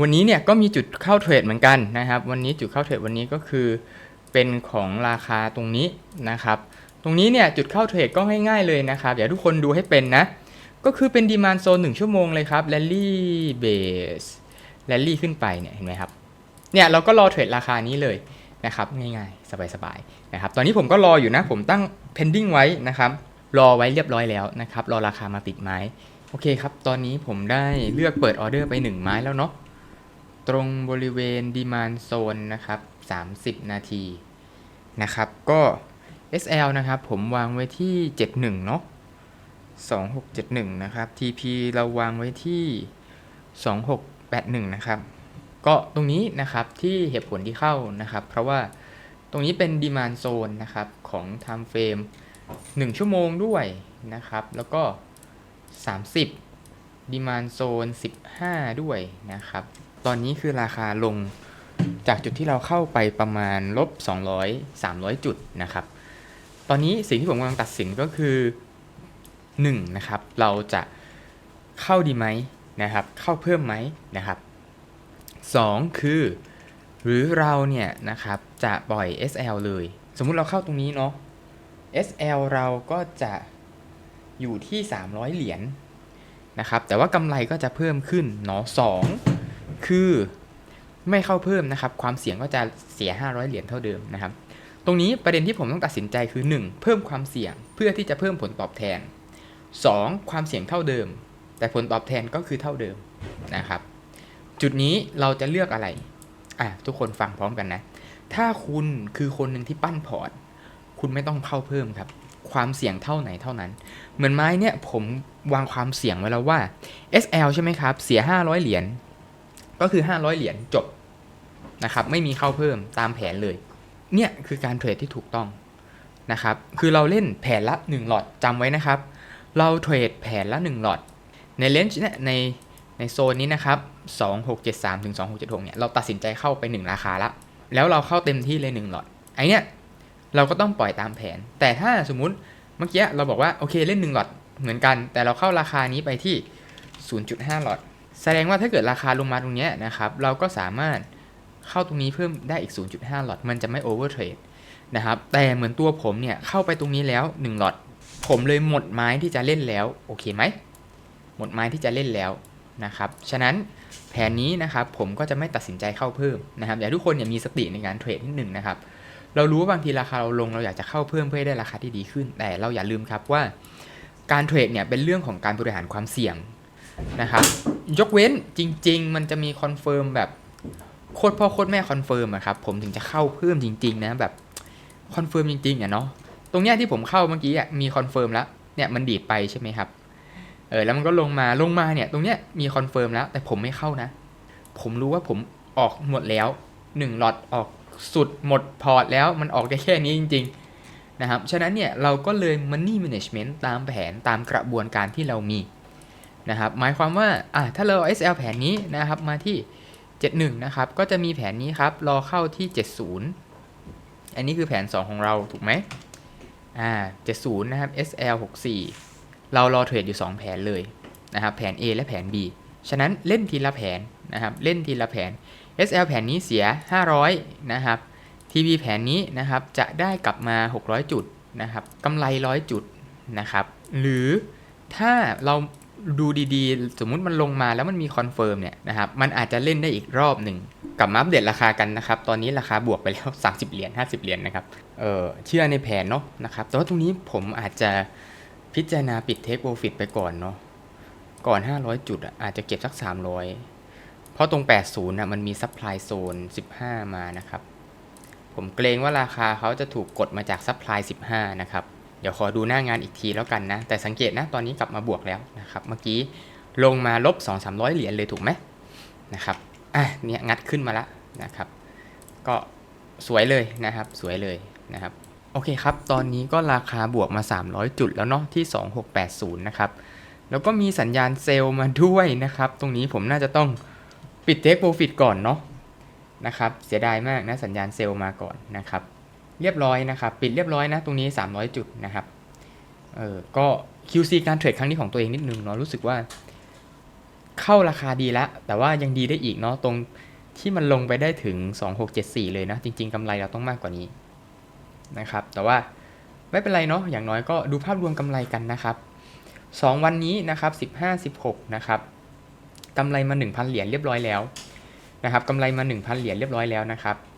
วันนี้เนี่ยก็มีจุดเข้าเทรดเหมือนกันนะครับ วันนี้จุดเข้าเทรดวันนี้ก็คือเป็นของราคาตรงนี้นะครับ ตรงนี้เนี่ยจุดเข้าเทรดก็ง่ายๆเลยนะครับเดี๋ยวทุกคนดูให้เป็นนะ ก็คือเป็นดีมานโซน1ชั่วโมงเลยครับแรลลี่เบสแรลลี่ขึ้นไปเนี่ยเห็นไหมครับ เนี่ยเราก็รอเทรดราคานี้เลยนะครับง่ายๆ สบายๆนะครับ ตอนนี้ผมก็รออยู่นะ ผมตั้ง pending ไว้นะครับ รอไว้เรียบร้อยแล้วนะครับ รอราคามาปิดไม้ โอเคครับ ตอนนี้ผมได้เลือกเปิดออเดอร์ไป 1 ไม้แล้วเนาะ ตรงบริเวณดีมานโซนนะครับ 30 นาทีนะครับ ก็ SL นะครับ ผมวางไว้ที่ 71 เนาะ2671 นะครับ TP เราวางไว้ที่ 2681 นะครับ ก็ตรงนี้นะครับที่เหตุผลที่เข้านะครับ เพราะว่าตรงนี้เป็น demand zone นะครับของ time frame 1 ชั่วโมงด้วยนะครับ แล้วก็ 30 demand zone 15 ด้วยนะครับ ตอนนี้คือราคาลงจากจุดที่เราเข้าไปประมาณลบ 200 300 จุดนะครับ ตอนนี้สิ่งที่ผมกำลังตัดสินก็คือ1นะครับ เราจะเข้าดีไหมนะครับ เข้าเพิ่มไหมนะครับ 2 คือ หรือเราเนี่ยนะครับจะปล่อย SL เลย สมมุติเราเข้าตรงนี้เนาะ SL เราก็จะอยู่ที่ 300 เหรียญนะครับ แต่ว่ากำไรก็จะเพิ่มขึ้นเนาะ2 คือไม่เข้าเพิ่มนะครับ ความเสี่ยงก็จะเสีย 500 เหรียญเท่าเดิมนะครับ ตรงนี้ประเด็นที่ผมต้องตัดสินใจคือ 1 เพิ่มความเสี่ยงเพื่อที่จะเพิ่มผลตอบแทน 2 ความเสี่ยงเท่าเดิม แต่ผลตอบแทนก็คือเท่าเดิมนะครับ จุดนี้เราจะเลือกอะไรอะทุกคนฟังพร้อมกันนะ ถ้าคุณคือคนหนึ่งที่ปั้นพอร์ต คุณไม่ต้องเข้าเพิ่มครับ ความเสี่ยงเท่าไหนเท่านั้น เหมือนไม้เนี่ยผมวางความเสี่ยงไว้แล้วว่า SL ใช่ไหมครับ เสีย 500 เหรียญ ก็คือ 500 เหรียญจบนะครับไม่มีเข้าเพิ่มตามแผนเลย เนี่ยคือการเทรดที่ถูกต้องนะครับคือเราเล่นแผนละ 1 หลอดจำไว้นะครับ เราเทรดแผนละ 1 หลอด ในเลนจ์เนี่ยในในโซนนี้นะครับ 2673ถึง2676เนี่ยเราตัดสินใจเข้าไป 1 ราคาละ แล้วเราเข้าเต็มที่เลย 1 หลอดไอเนี่ยเราก็ต้องปล่อยตามแผน แต่ถ้าสมมุติเมื่อกี้เราบอกว่าโอเคเล่น 1 หลอดเหมือนกัน แต่เราเข้าราคานี้ไปที่ 0.5 หลอด แสดงว่าถ้าเกิดราคาลงมาตรงนี้นะครับ เราก็สามารถเข้าตรงนี้เพิ่มได้อีก 0.5 หลอด มันจะไม่โอเวอร์เทรดนะครับ แต่เหมือนตัวผมเนี่ย เข้าไปตรงนี้แล้ว1หลอด ผมเลยหมดไม้ที่จะเล่นแล้ว โอเคไหม หมดไม้ที่จะเล่นแล้วนะครับ ฉะนั้นแผนนี้นะครับผมก็จะไม่ตัดสินใจเข้าเพิ่มนะครับ อยากทุกคนเนี่ยมีสติในการเทรดนิดหนึ่งนะครับ เรารู้ว่าบางทีราคาเราลงเราอยากจะเข้าเพิ่มเพื่อให้ได้ราคาที่ดีขึ้น แต่เราอย่าลืมครับว่า การเทรดเนี่ยเป็นเรื่องของการบริหารความเสี่ยงนะครับ ยกเว้นจริง ๆ มันจะมีคอนเฟิร์มแบบโคตรพ่อโคตรแม่คอนเฟิร์มอะครับผมถึงจะเข้าเพิ่มจริง ๆ นะแบบคอนเฟิร์มจริงๆอะเนาะตรงเนี้ยที่ผมเข้าเมื่อกี้อะมีคอนเฟิร์มแล้วเนี่ยมันดีดไปใช่ไหมครับเออแล้วมันก็ลงมาลงมาเนี่ยตรงเนี้ยมีคอนเฟิร์มแล้ว แต่ผมไม่เข้านะ ผมรู้ว่าผมออกหมดแล้วหนึ่งล็อตออกสุดหมดพอร์ตแล้วมันออกได้แค่นี้จริง ๆ นะครับ ฉะนั้นเนี่ยเราก็เลย money management ตามแผนตามกระบวนการที่เรามี นะครับหมายความว่าถ้าเรา SL แผนนี้นะครับมาที่ 71 นะครับ ก็จะมีแผนนี้ครับ รอเข้าที่ 70 อันนี้คือแผน 2 ของเราถูกไหมอ่า70 นะครับ SL 64 เรารอเทรดอยู่ 2 แผนเลยนะครับแผน A และแผน B ฉะนั้นเล่นทีละแผนนะครับเล่นทีละแผน SL แผนนี้เสีย 500 นะครับ TB แผนนี้นะครับจะได้กลับมา 600 จุดนะครับกำไร 100 จุดนะครับหรือถ้าเรา ดูดีๆ สมมุติมันลงมาแล้วมันมีคอนเฟิร์มเนี่ยนะครับ มันอาจจะเล่นได้อีกรอบหนึ่งกลับมาอัปเดตราคากันนะครับ ตอนนี้ราคาบวกไปแล้ว 30 เหรียญ 50 เหรียญนะครับ เออเชื่อในแผนเนาะนะครับ แต่ว่าตรงนี้ผมอาจจะพิจารณาปิดเทคโปรฟิตไปก่อนเนาะ ก่อน 500 จุดอะอาจจะเก็บสัก 300 เพราะตรง 80นะมันมีซัพพลายโซน 15 มานะครับ ผมเกรงว่าราคาเขาจะถูกกดมาจากซัพพลาย 15 นะครับ ดี๋ยวขอดูหน้างานอีกทีแล้วกันนะ แต่สังเกตนะตอนนี้กลับมาบวกแล้วนะครับ เมื่อกี้ลงมาลบ 2-300 เหรียญเลยถูกไหมนะครับอะเนี่ยงัดขึ้นมาล้วนะครับ ก็สวยเลยนะครับ สวยเลยนะครับ โอเคครับ ตอนนี้ก็ราคาบวกมา 300 จุดแล้วเนาะที่ 2680 นะครับ แล้วก็มีสัญญาณเซลล์มาด้วยนะครับ ตรงนี้ผมน่าจะต้องปิดเทคโปรฟิตก่อนเนาะนะครับ เสียดายมากนะสัญญาณเซลล์มาก่อนนะครับ เรียบร้อยนะครับ ปิดเรียบร้อยนะ ตรงนี้ 300 จุดนะครับเออก็ QC การเทรดครั้งนี้ของตัวเองนิดนึงเนาะรู้สึกว่า เข้าราคาดีแล้ว แต่ว่ายังดีได้อีกเนาะตรงที่มันลงไปได้ถึง 2674 เลยนะ จริง ๆกำไรเราต้องมากกว่านี้นะครับ แต่ว่าไม่เป็นไรเนาะอย่างน้อยก็ดูภาพรวมกำไรกันนะครับ2 วันนี้นะครับ 15 16 นะครับกำไรมา 1,000 เหรียญเรียบร้อยแล้วนะครับกำไรมา 1,000 เหรียญเรียบร้อยแล้วนะครับ